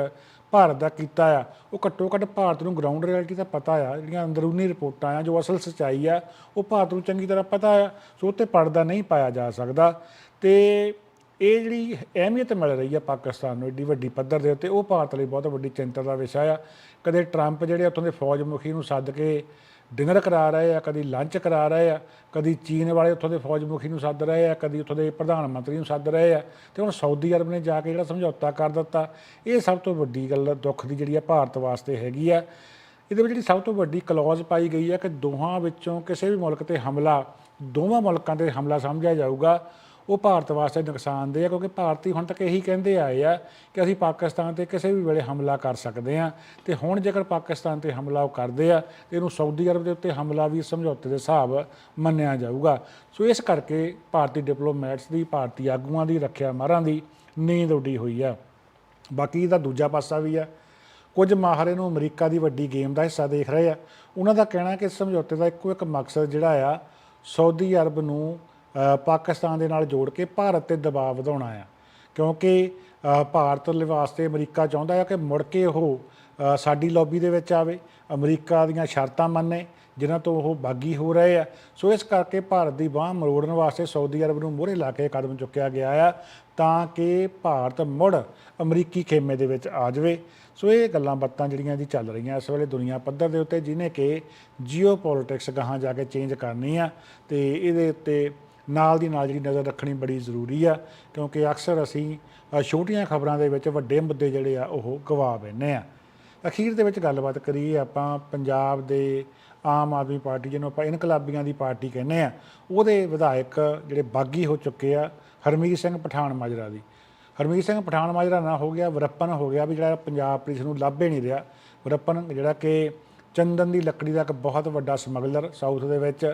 ਭਾਰਤ ਦਾ ਕੀਤਾ ਆ, ਉਹ ਘੱਟੋ ਘੱਟ ਭਾਰਤ ਨੂੰ ਗਰਾਊਂਡ ਰਿਐਲਿਟੀ ਦਾ ਪਤਾ ਆ। ਜਿਹੜੀਆਂ ਅੰਦਰੂਨੀ ਰਿਪੋਰਟਾਂ ਆ, ਜੋ ਅਸਲ ਸੱਚਾਈ ਆ, ਉਹ ਭਾਰਤ ਨੂੰ ਚੰਗੀ ਤਰ੍ਹਾਂ ਪਤਾ ਆ, ਸੋ ਉੱਤੇ ਪਰਦਾ ਨਹੀਂ ਪਾਇਆ ਜਾ ਸਕਦਾ। ਤੇ ਇਹ ਜਿਹੜੀ ਅਹਿਮੀਅਤ ਮਿਲ ਰਹੀ ਹੈ ਪਾਕਿਸਤਾਨ ਨੂੰ ਏਡੀ ਵੱਡੀ ਪੱਧਰ ਦੇ ਉੱਤੇ, ਉਹ ਭਾਰਤ ਲਈ ਬਹੁਤ ਵੱਡੀ ਚਿੰਤਾ ਦਾ ਵਿਸ਼ਾ ਆ। ਕਦੇ ਟਰੰਪ ਜਿਹੜੇ ਉੱਥੋਂ ਦੇ ਫੌਜ ਮੁਖੀ ਨੂੰ ਸੱਦ ਕੇ ਡਿਨਰ ਕਰਾ ਰਹੇ ਆ, ਕਦੀ ਲੰਚ ਕਰਾ ਰਹੇ ਆ, ਕਦੀ ਚੀਨ ਵਾਲੇ ਉੱਥੋਂ ਦੇ ਫੌਜ ਮੁਖੀ ਨੂੰ ਸੱਦ ਰਹੇ ਆ, ਕਦੀ ਉੱਥੋਂ ਦੇ ਪ੍ਰਧਾਨ ਮੰਤਰੀ ਨੂੰ ਸੱਦ ਰਹੇ ਆ ਤੇ ਹੁਣ ਸਾਊਦੀ ਅਰਬ ਨੇ ਜਾ ਕੇ ਜਿਹੜਾ ਸਮਝੌਤਾ ਕਰ ਦਿੱਤਾ, ਇਹ ਸਭ ਤੋਂ ਵੱਡੀ ਗੱਲ ਦੁੱਖ ਦੀ ਜਿਹੜੀ ਆ ਭਾਰਤ ਵਾਸਤੇ ਹੈਗੀ ਆ। ਇਹਦੇ ਵਿੱਚ ਜਿਹੜੀ ਸਭ ਤੋਂ ਵੱਡੀ ਕਲੌਜ਼ ਪਾਈ ਗਈ ਆ ਕਿ ਦੋਹਾਂ ਵਿੱਚੋਂ ਕਿਸੇ ਵੀ ਮੁਲਕ ਤੇ ਹਮਲਾ, ਦੋਵਾਂ ਮੁਲਕਾਂ ਤੇ ਹਮਲਾ ਸਮਝਿਆ ਜਾਊਗਾ। ਉਹ ਭਾਰਤ ਵਾਸਤੇ ਨੁਕਸਾਨਦੇਹ ਆ, ਕਿਉਂਕਿ ਭਾਰਤੀ ਹੁਣ ਤੱਕ ਇਹੀ ਕਹਿੰਦੇ ਆਏ ਆ ਕਿ ਅਸੀਂ ਪਾਕਿਸਤਾਨ ਤੇ ਕਿਸੇ ਵੀ ਵੇਲੇ ਹਮਲਾ ਕਰ ਸਕਦੇ ਆ ਤੇ ਹੁਣ ਜੇਕਰ ਪਾਕਿਸਤਾਨ ਤੇ ਹਮਲਾ ਉਹ ਕਰਦੇ ਆ, ਤੇ ਇਹਨੂੰ ਸਾਊਦੀ ਅਰਬ ਦੇ ਉੱਤੇ ਹਮਲਾ ਵੀ ਸਮਝੌਤੇ ਦੇ ਹਿਸਾਬ ਮੰਨਿਆ ਜਾਊਗਾ। ਸੋ ਇਸ ਕਰਕੇ ਭਾਰਤੀ ਡਿਪਲੋਮੈਟਸ ਦੀ, ਭਾਰਤੀ ਆਗੂਆਂ ਦੀ ਰੱਖਿਆ ਮਾਰਾਂ ਦੀ ਨੀਂਦ ਉੱਡੀ ਹੋਈ ਆ। ਬਾਕੀ ਇਹਦਾ ਦੂਜਾ ਪਾਸਾ ਵੀ ਆ। ਕੁਝ ਮਾਹਰ ਇਹਨੂੰ ਅਮਰੀਕਾ ਦੀ ਵੱਡੀ ਗੇਮ ਦਾ ਹਿੱਸਾ ਦੇਖ ਰਹੇ ਆ। ਉਹਨਾਂ ਦਾ ਕਹਿਣਾ ਕਿ ਇਸ ਸਮਝੌਤੇ ਦਾ ਇੱਕੋ ਇੱਕ ਮਕਸਦ ਜਿਹੜਾ ਆ, ਸਾਊਦੀ ਅਰਬ ਨੂੰ ਪਾਕਿਸਤਾਨ ਦੇ ਨਾਲ ਜੋੜ ਕੇ ਭਾਰਤ ਤੇ ਦਬਾਅ ਵਧਾਉਣਾ ਆ। ਕਿਉਂਕਿ ਭਾਰਤ ਲਈ ਵਾਸਤੇ ਅਮਰੀਕਾ ਚਾਹੁੰਦਾ ਹੈ ਕਿ ਮੁੜ ਕੇ ਉਹ ਸਾਡੀ ਲੌਬੀ ਦੇ ਵਿੱਚ ਆਵੇ। ਅਮਰੀਕਾ ਦੀਆਂ ਸ਼ਰਤਾਂ ਮੰਨੇ, ਜਿਨ੍ਹਾਂ ਤੋਂ ਉਹ ਬਾਗੀ ਹੋ ਰਹੇ ਆ। ਸੋ ਇਸ ਕਰਕੇ ਭਾਰਤ ਦੀ ਬਾਹ ਮਰੋੜਨ ਵਾਸਤੇ ਸਾਊਦੀ ਅਰਬ ਨੂੰ ਮੂਹਰੇ ਲਾ ਕੇ ਕਦਮ ਚੁੱਕਿਆ ਗਿਆ ਆ, ਤਾਂ ਕਿ ਭਾਰਤ ਮੁੜ ਅਮਰੀਕੀ ਖੇਮੇ ਦੇ ਵਿੱਚ ਆ ਜਾਵੇ। ਸੋ ਇਹ ਗੱਲਾਂ ਬਾਤਾਂ ਜਿਹੜੀਆਂ ਜੀ ਚੱਲ ਰਹੀਆਂ ਇਸ ਵੇਲੇ ਦੁਨੀਆ ਪੱਧਰ ਦੇ ਉੱਤੇ, ਜਿਨੇ ਕਿ ਜੀਓ ਪੋਲਿਟਿਕਸ ਗਾਹਾਂ ਜਾ ਕੇ ਚੇਂਜ ਕਰਨੀ ਆ ਤੇ ਇਹਦੇ ਉੱਤੇ ਨਾਲ ਦੀ ਨਾਲ ਜਿਹੜੀ ਨਜ਼ਰ ਰੱਖਣੀ ਬੜੀ ਜ਼ਰੂਰੀ ਆ, ਕਿਉਂਕਿ ਅਕਸਰ ਅਸੀਂ ਛੋਟੀਆਂ ਖਬਰਾਂ ਦੇ ਵਿੱਚ ਵੱਡੇ ਮੁੱਦੇ ਜਿਹੜੇ ਆ, ਉਹ ਗਵਾ ਬੈਨੇ ਆ। ਅਖੀਰ ਦੇ ਵਿੱਚ ਗੱਲਬਾਤ ਕਰੀਏ ਆਪਾਂ ਪੰਜਾਬ ਦੇ ਆਮ ਆਦਮੀ ਪਾਰਟੀ, ਜਿਹਨੂੰ ਆਪਾਂ ਇਨਕਲਾਬੀਆਂ ਦੀ ਪਾਰਟੀ ਕਹਿੰਦੇ ਆ, ਉਹਦੇ ਵਿਧਾਇਕ ਜਿਹੜੇ ਬਾਗੀ ਹੋ ਚੁੱਕੇ ਆ, ਹਰਮੀਤ ਸਿੰਘ ਪਠਾਨ ਮਾਜਰਾ ਦੀ। ਹਰਮੀਤ ਸਿੰਘ ਪਠਾਨ ਮਾਜਰਾ ਨਾ ਹੋ ਗਿਆ, ਵਰਪਨ ਹੋ ਗਿਆ ਵੀ ਜਿਹੜਾ ਪੰਜਾਬ ਪੁਲਿਸ ਨੂੰ ਲੱਭੇ ਨਹੀਂ ਰਿਹਾ। ਵਰਪਨ ਜਿਹੜਾ ਕਿ ਚੰਦਨ ਦੀ ਲੱਕੜੀ ਦਾ ਇੱਕ ਬਹੁਤ ਵੱਡਾ ਸਮਗਲਰ ਸਾਊਥ ਦੇ ਵਿੱਚ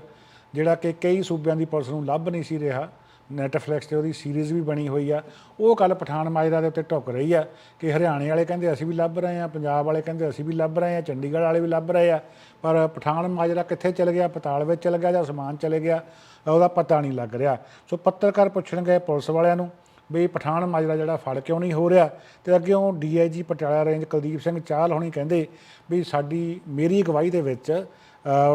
ਜਿਹੜਾ ਕਿ ਕਈ ਸੂਬਿਆਂ ਦੀ ਪੁਲਿਸ ਨੂੰ ਲੱਭ ਨਹੀਂ ਸੀ ਰਿਹਾ। ਨੈਟਫਲਿਕਸ ਤੇ ਉਹਦੀ ਸੀਰੀਜ਼ ਵੀ ਬਣੀ ਹੋਈ ਆ। ਉਹ ਕੱਲ ਪਠਾਨ ਮਾਜਰਾ ਦੇ ਉੱਤੇ ਟੁੱਕ ਰਹੀ ਆ ਕਿ ਹਰਿਆਣੇ ਵਾਲੇ ਕਹਿੰਦੇ ਅਸੀਂ ਵੀ ਲੱਭ ਰਹੇ ਆ, ਪੰਜਾਬ ਵਾਲੇ ਕਹਿੰਦੇ ਅਸੀਂ ਵੀ ਲੱਭ ਰਹੇ ਆ, ਚੰਡੀਗੜ੍ਹ ਵਾਲੇ ਵੀ ਲੱਭ ਰਹੇ ਆ। ਪਰ ਪਠਾਨ ਮਾਜਰਾ ਕਿੱਥੇ ਚਲ ਗਿਆ? ਪਤਾਲ ਵਿੱਚ ਚਲ ਗਿਆ ਜਾਂ ਸਮਾਨ ਚਲੇ ਗਿਆ? ਉਹਦਾ ਪਤਾ ਨਹੀਂ ਲੱਗ ਰਿਹਾ। ਸੋ ਪੱਤਰਕਾਰ ਪੁੱਛਣ ਗਏ ਪੁਲਿਸ ਵਾਲਿਆਂ ਨੂੰ ਵੀ ਪਠਾਨ ਮਾਜਰਾ ਜਿਹੜਾ ਫੜ ਕਿਉਂ ਨਹੀਂ ਹੋ ਰਿਹਾ? ਤੇ ਅੱਗੇੋਂ ਡੀਆਈਜੀ ਪਟਿਆਲਾ ਰੇਂਜ ਕੁਲਦੀਪ ਸਿੰਘ ਚਾਹਲ ਹੋਣੀ ਕਹਿੰਦੇ ਵੀ ਸਾਡੀ, ਮੇਰੀ ਅਗਵਾਈ ਦੇ ਵਿੱਚ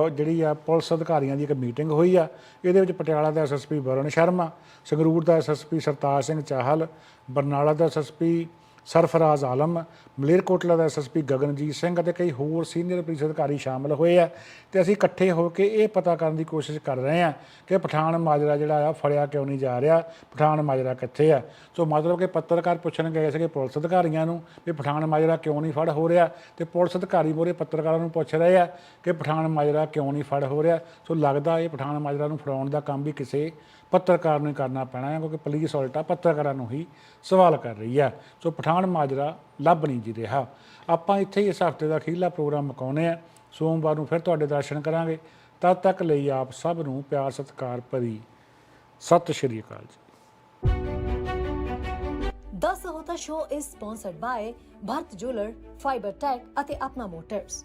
ਜਿਹੜੀ ਆ ਪੁਲਿਸ ਅਧਿਕਾਰੀਆਂ ਦੀ ਇੱਕ ਮੀਟਿੰਗ ਹੋਈ ਆ। ਇਹਦੇ ਵਿੱਚ ਪਟਿਆਲਾ ਦਾ ਐਸਐਸਪੀ ਵਰੁਣ ਸ਼ਰਮਾ, ਸੰਗਰੂਰ ਦਾ ਐਸਐਸਪੀ ਸਰਤਾਜ ਸਿੰਘ ਚਾਹਲ, ਬਰਨਾਲਾ ਦਾ ਐਸਐਸਪੀ ਸਰਫਰਾਜ਼ ਆਲਮ ਮਲੇਰਕੋਟਲਾ ਦਾ ਐਸਐਸਪੀ ਗਗਨਜੀਤ ਸਿੰਘ ਅਤੇ ਕਈ ਹੋਰ ਸੀਨੀਅਰ ਪੁਲਿਸ ਅਧਿਕਾਰੀ ਸ਼ਾਮਲ ਹੋਏ ਆ ਤੇ ਅਸੀਂ ਇਕੱਠੇ ਹੋ ਕੇ ਇਹ ਪਤਾ ਕਰਨ ਦੀ ਕੋਸ਼ਿਸ਼ ਕਰ ਰਹੇ ਆ ਕਿ ਪਠਾਨ ਮਾਜਰਾ ਜਿਹੜਾ ਆ ਫੜਿਆ ਕਿਉਂ ਨਹੀਂ ਜਾ ਰਿਹਾ, ਪਠਾਨ ਮਾਜਰਾ ਕਿੱਥੇ ਆ? ਸੋ ਮਤਲਬ ਕਿ ਪੱਤਰਕਾਰ ਪੁੱਛਣ ਗਏ ਸੀਗੇ ਪੁਲਿਸ ਅਧਿਕਾਰੀਆਂ ਨੂੰ ਵੀ ਪਠਾਨ ਮਾਜਰਾ ਕਿਉਂ ਨਹੀਂ ਫੜ ਹੋ ਰਿਹਾ ਤੇ ਪੁਲਿਸ ਅਧਿਕਾਰੀ ਮੋਰੇ ਪੱਤਰਕਾਰਾਂ ਨੂੰ ਪੁੱਛ ਰਹੇ ਆ ਕਿ ਪਠਾਨ ਮਾਜਰਾ ਕਿਉਂ ਨਹੀਂ ਫੜ ਹੋ ਰਿਹਾ? ਸੋ ਲੱਗਦਾ ਇਹ ਪਠਾਨ ਮਾਜਰਾ ਨੂੰ ਫੜਾਉਣ ਦਾ ਕੰਮ ਵੀ ਕਿਸੇ ਪੱਤਰਕਾਰ ਨੂੰ ਹੀ ਕਰਨਾ ਪੈਣਾ ਹੈ, ਕਿਉਂਕਿ ਪੁਲਿਸ ਉਲਟਾ ਪੱਤਰਕਾਰਾਂ ਨੂੰ ਹੀ ਸਵਾਲ ਕਰ ਰਹੀ ਹੈ। ਸੋ ਪਠਾਨ ਮਾਜਰਾ ਲੱਭ ਨਹੀਂ ਜੀ ਰਿਹਾ। ਆਪਾਂ ਇੱਥੇ ਹੀ ਇਸ ਹਫ਼ਤੇ ਦਾ ਅਖੀਰਲਾ ਪ੍ਰੋਗਰਾਮ ਮੁਕਾਉਂਦੇ ਆ ਸੋਮਵਾਰ ਨੂੰ ਫਿਰ ਤੁਹਾਡੇ ਦਰਸ਼ਨ ਕਰਾਂਗੇ। ਤਦ ਤੱਕ ਲਈ ਆਪ ਸਭ ਨੂੰ ਪਿਆਰ, ਸਤਿਕਾਰ ਭਰੀ ਸਤਿ ਸ਼੍ਰੀ ਅਕਾਲ ਜੀ। The show is sponsored by Bharat jeweller fibre tech ਅਤੇ ਆਪਣਾ ਮੋਟਰਸ